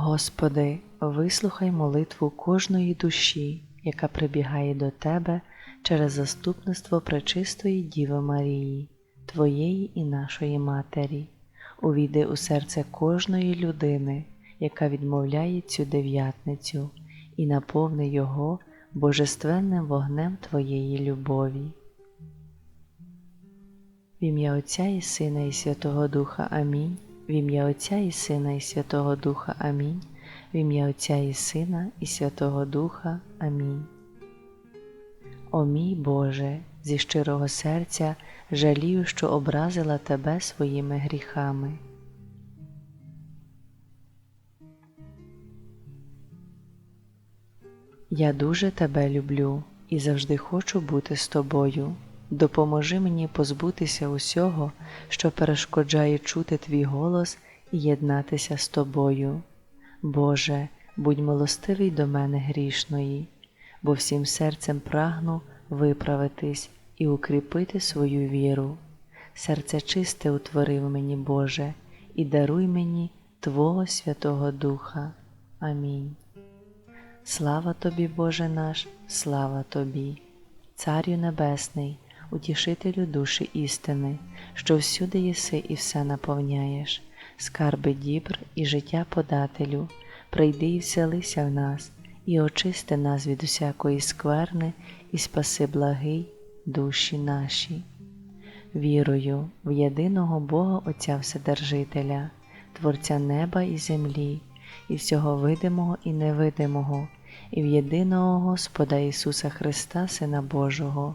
Господи, вислухай молитву кожної душі, яка прибігає до Тебе через заступництво Пречистої Діви Марії, Твоєї і нашої Матері. Увійди у серце кожної людини, яка відмовляє цю дев'ятницю, і наповни його божественним вогнем Твоєї любові. В ім'я Отця і Сина і Святого Духа Амінь. В ім'я Отця і Сина і Святого Духа Амінь. В ім'я Отця і Сина і Святого Духа Амінь. О мій Боже, зі щирого серця жалію, що образила Тебе своїми гріхами. Я дуже тебе люблю і завжди хочу бути з тобою. Допоможи мені позбутися усього, що перешкоджає чути твій голос і єднатися з тобою. Боже, будь милостивий до мене грішної, бо всім серцем прагну виправитись і укріпити свою віру. Серце чисте утворив мені, Боже, і даруй мені Твого Святого Духа. Амінь. Слава тобі, Боже наш, слава тобі, Царю Небесний, утішителю душі істини, що всюди єси і все наповняєш, скарби дібр і життя подателю, прийди і вселися в нас, і очисти нас від усякої скверни, і спаси благий душі наші. Вірую в єдиного Бога Отця Вседержителя, Творця неба і землі, і всього видимого і невидимого, і в єдиного Господа Ісуса Христа, Сина Божого,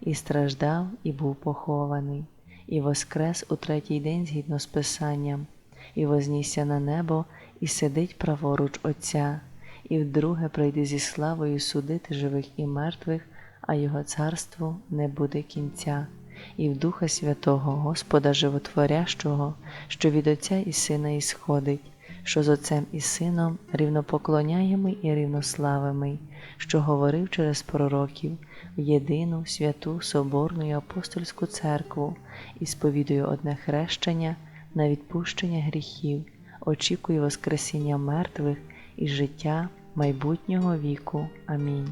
і страждав, і був похований, і воскрес у третій день згідно з Писанням, і вознісся на небо, і сидить праворуч Отця, і вдруге прийде зі славою судити живих і мертвих, а Його царству не буде кінця. І в Духа Святого, Господа Животворящого, що від Отця і Сина ісходить, що з Отцем і Сином рівнопоклоняємий і рівнославимий, що говорив через пророків в єдину святу Соборну і апостольську церкву і сповідує одне хрещення на відпущення гріхів, очікує Воскресіння мертвих і життя майбутнього віку. Амінь.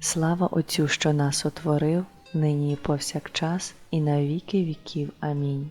Слава Отцю, що нас отворив, нині і повсякчас, і на віки віків. Амінь.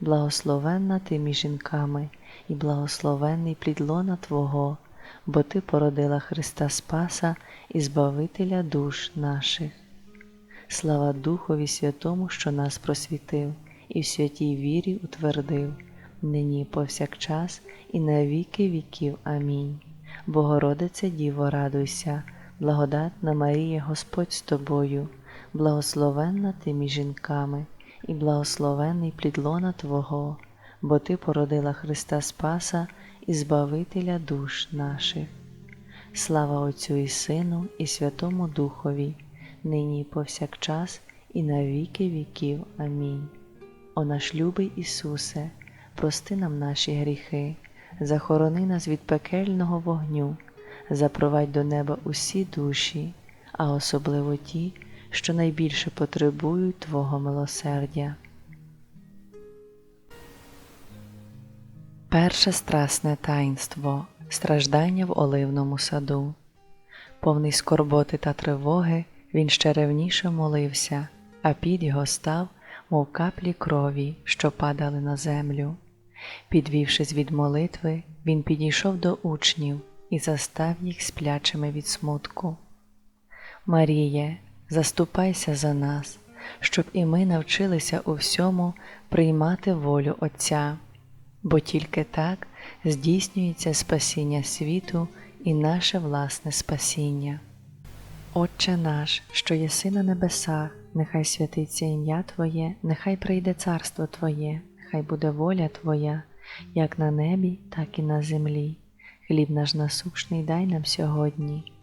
благословенна ти між жінками, і благословенний плід лона Твого, бо Ти породила Христа Спаса і Збавителя душ наших. Слава Духові Святому, що нас просвітив, і в святій вірі утвердив, нині повсякчас, і на віки віків. Амінь. Богородице Діво, радуйся благодатна Марія Господь з тобою, благословенна ти між жінками, і благословенний плід лона Твого, бо Ти породила Христа Спаса і Збавителя душ наших. Слава Отцю і Сину, і Святому Духові, нині і повсякчас, і на віки віків. Амінь. О наш любий Ісусе, прости нам наші гріхи, захорони нас від пекельного вогню запровадь до неба усі душі, а особливо ті, що найбільше потребують Твого милосердя. Перше страсне таїнство страждання в оливному саду. Повний скорботи та тривоги, він ще ревніше молився, а під його став, мов каплі крові, що падали на землю. Підвівшись від молитви, він підійшов до учнів і застав їх сплячими від смутку. Маріє, заступайся за нас, щоб і ми навчилися у всьому приймати волю Отця, бо тільки так здійснюється спасіння світу і наше власне спасіння. Отче наш, що єси на небесах, нехай святиться ім'я Твоє, нехай прийде царство Твоє, нехай буде воля Твоя, як на небі, так і на землі. Хліб наш насущний дай нам сьогодні,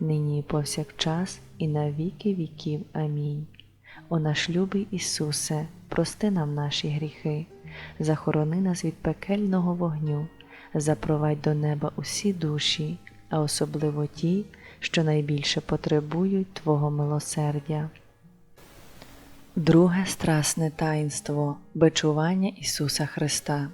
нині і повсякчас, і на віки віків. Амінь. О наш любий Ісусе, прости нам наші гріхи, захорони нас від пекельного вогню, запровадь до неба усі душі, а особливо ті, що найбільше потребують Твого милосердя. Друге страсне таїнство бичування Ісуса Христа.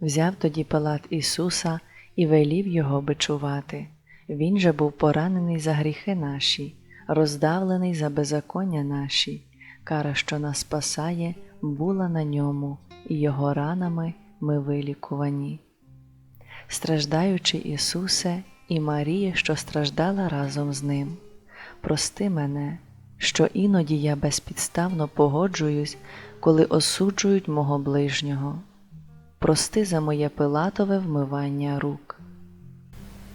Взяв тоді Пилат Ісуса і велів Його бичувати. Він же був поранений за гріхи наші, роздавлений за беззаконня наші, кара, що нас спасає, була на ньому, і Його ранами ми вилікувані. Страждаючи Ісусе і Марія, що страждала разом з Ним, прости мене, що іноді я безпідставно погоджуюсь, коли осуджують мого ближнього. Прости за моє пилатове вмивання рук.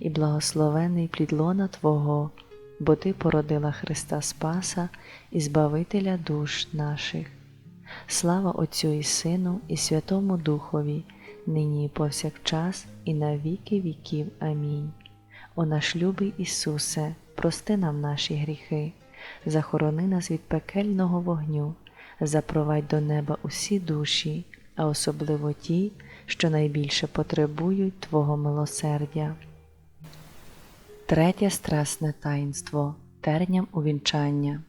і благословений плід лона Твого, бо Ти породила Христа Спаса і Збавителя душ наших. Слава Отцю і Сину, і Святому Духові, нині і повсякчас, і на віки віків. Амінь. О наш любий Ісусе, прости нам наші гріхи, захорони нас від пекельного вогню, запровадь до неба усі душі, а особливо ті, що найбільше потребують Твого милосердя. Третє страсне таїнство терням увінчання.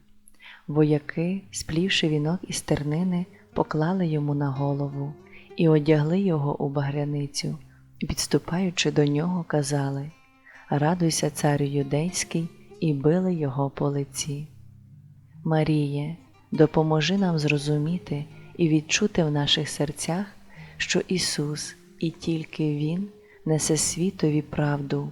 Вояки, сплівши вінок із тернини, поклали йому на голову і одягли його у багряницю, і, підступаючи до нього, казали Радуйся, царю юдейський, і били його по лиці. Маріє, допоможи нам зрозуміти і відчути в наших серцях, що Ісус і тільки Він несе світові правду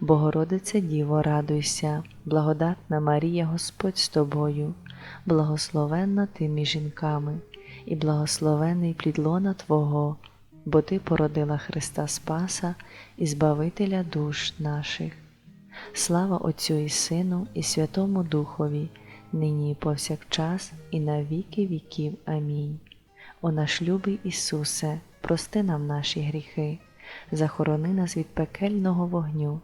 Богородице Діво, радуйся, благодатна Марія, Господь з тобою, благословенна ти між жінками, і благословений плід лона Твого, бо Ти породила Христа Спаса і Збавителя душ наших. Слава Отцю і Сину, і Святому Духові, нині і повсякчас, і на віки віків. Амінь. О наш любий Ісусе, прости нам наші гріхи, захорони нас від пекельного вогню,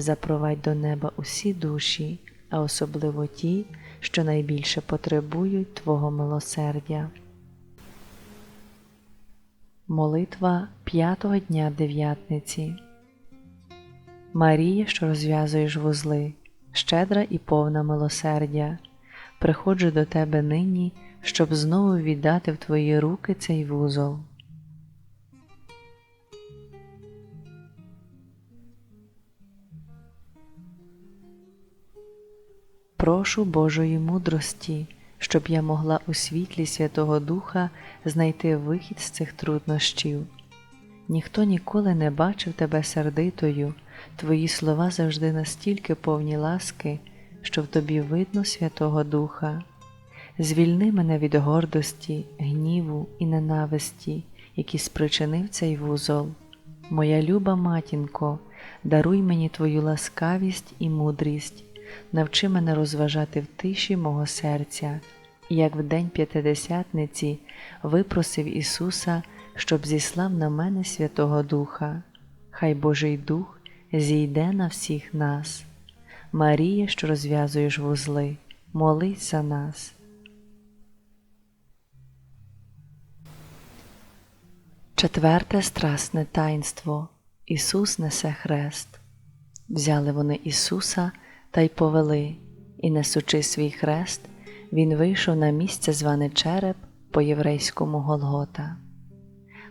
запровадь до неба усі душі, а особливо ті, що найбільше потребують Твого милосердя. Молитва п'ятого дня дев'ятниці. Марія, що розв'язуєш вузли, щедра і повна милосердя, приходжу до тебе нині, щоб знову віддати в твої руки цей вузол. Прошу Божої мудрості, щоб я могла у світлі Святого Духа знайти вихід з цих труднощів. Ніхто ніколи не бачив тебе сердитою, твої слова завжди настільки повні ласки, що в тобі видно Святого Духа. Звільни мене від гордості, гніву і ненависті, які спричинив цей вузол. Моя люба матінко, даруй мені твою ласкавість і мудрість, навчи мене розважати в тиші мого серця, як в день п'ятидесятниці випросив Ісуса, щоб зіслав на мене Святого Духа. Хай Божий Дух зійде на всіх нас. Марія, що розв'язуєш вузли, молись за нас. Четверте страсне таїнство Ісус несе хрест. Взяли вони Ісуса та й повели, і, несучи свій хрест, Він вийшов на місце зване череп по єврейському Голгота.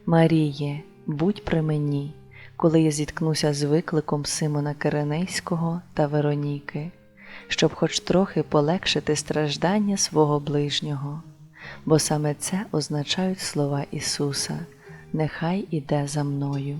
Маріє, будь при мені, коли я зіткнуся з викликом Симона Киренейського та Вероніки, щоб хоч трохи полегшити страждання свого ближнього, бо саме це означають слова Ісуса нехай іде за мною.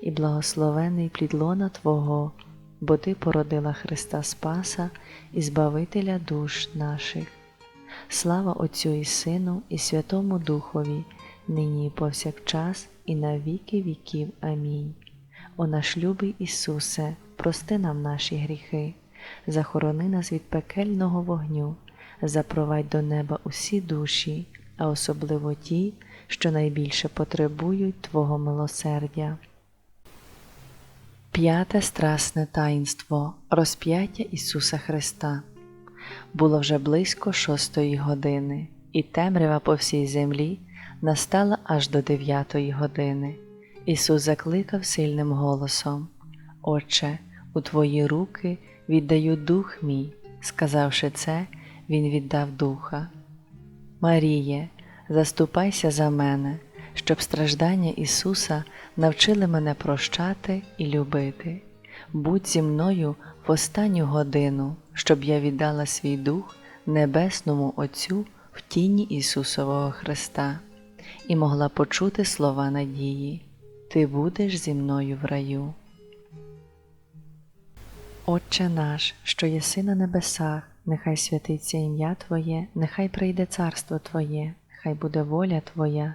і благословений плід лона Твого, бо Ти породила Христа Спаса і Збавителя душ наших. Слава Отцю і Сину, і Святому Духові, нині і повсякчас, і на віки віків. Амінь. О наш любий Ісусе, прости нам наші гріхи, захорони нас від пекельного вогню, запровадь до неба усі душі, а особливо ті, що найбільше потребують Твого милосердя. П'яте страсне таїнство розп'яття Ісуса Христа. Було вже близько шостої години, і темрява по всій землі настала аж до дев'ятої години. Ісус закликав сильним голосом: Отче, у Твої руки віддаю дух мій. Сказавши це, Він віддав духа. Маріє, заступайся за мене, щоб страждання Ісуса навчили мене прощати і любити. Будь зі мною в останню годину, щоб я віддала свій дух Небесному Отцю в тіні Ісусового Христа і могла почути слова надії. Ти будеш зі мною в раю. Отче наш, що єси на небесах, нехай святиться ім'я Твоє, нехай прийде царство Твоє, нехай буде воля Твоя,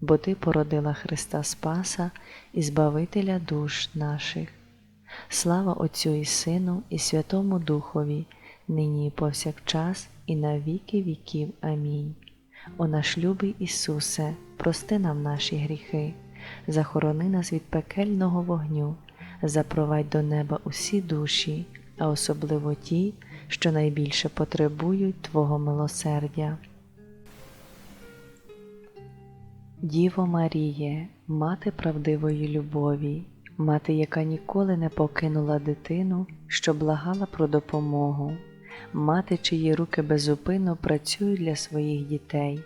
бо Ти породила Христа Спаса і Збавителя душ наших. Слава Отцю і Сину, і Святому Духові, нині і повсякчас, і на віки віків. Амінь. О наш любий Ісусе, прости нам наші гріхи, захорони нас від пекельного вогню, запровадь до неба усі душі, а особливо ті, що найбільше потребують Твого милосердя. Діво Маріє, мати правдивої любові, мати, яка ніколи не покинула дитину, що благала про допомогу, мати, чиї руки безупинно працюють для своїх дітей,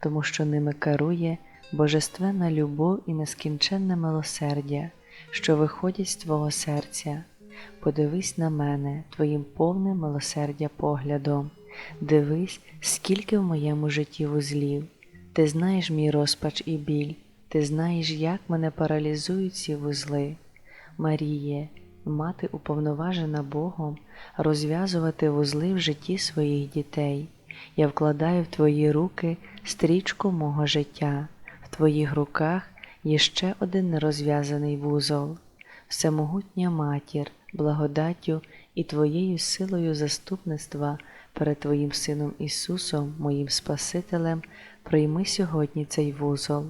тому що ними керує божественна любов і нескінченне милосердя, що виходять з Твого серця. Подивись на мене Твоїм повним милосердя поглядом, дивись, скільки в моєму житті вузлів. Ти знаєш мій розпач і біль, ти знаєш, як мене паралізують ці вузли. Маріє, мати уповноважена Богом, розв'язувати вузли в житті своїх дітей. Я вкладаю в твої руки стрічку мого життя, в твоїх руках є ще один нерозв'язаний вузол. Всемогутня матір, благодаттю і Твоєю силою заступництва перед Твоїм Сином Ісусом, моїм Спасителем, прийми сьогодні цей вузол.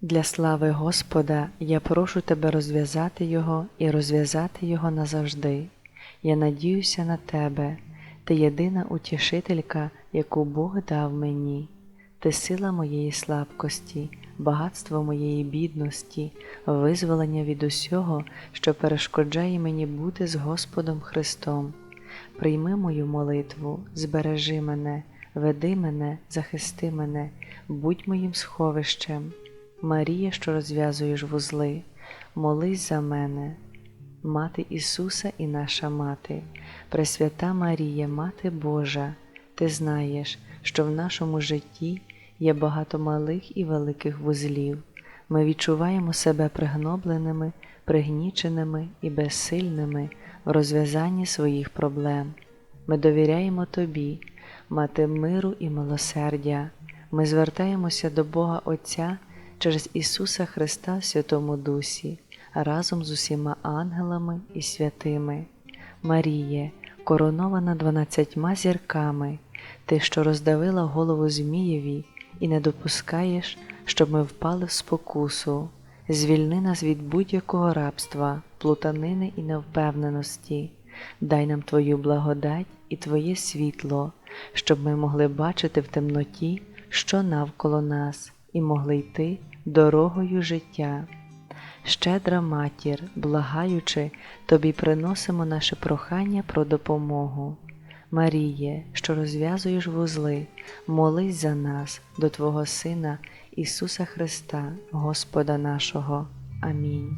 Для слави Господа я прошу Тебе розв'язати його і розв'язати його назавжди. Я надіюся на Тебе, Ти єдина утішителька, яку Бог дав мені, Ти сила моєї слабкості, багатство моєї бідності, визволення від усього, що перешкоджає мені бути з Господом Христом. Прийми мою молитву, збережи мене, веди мене, захисти мене, будь моїм сховищем. Марія, що розв'язуєш вузли, молись за мене, Мати Ісуса і наша Мати, Пресвята Марія, Мати Божа, Ти знаєш, що в нашому житті є багато малих і великих вузлів. Ми відчуваємо себе пригнобленими, пригніченими і безсильними в розв'язанні своїх проблем. Ми довіряємо Тобі, Мати миру і милосердя. Ми звертаємося до Бога Отця через Ісуса Христа в Святому Дусі, разом з усіма ангелами і святими. Маріє, коронована дванадцятьма зірками, Ти, що роздавила голову Змієві, і не допускаєш, щоб ми впали в спокусу, звільни нас від будь-якого рабства, плутанини і невпевненості, дай нам Твою благодать і Твоє світло, щоб ми могли бачити в темноті, що навколо нас, і могли йти дорогою життя. Щедра матір, благаючи, тобі приносимо наше прохання про допомогу. Маріє, що розв'язуєш вузли, молись за нас до Твого Сина Ісуса Христа, Господа нашого. Амінь.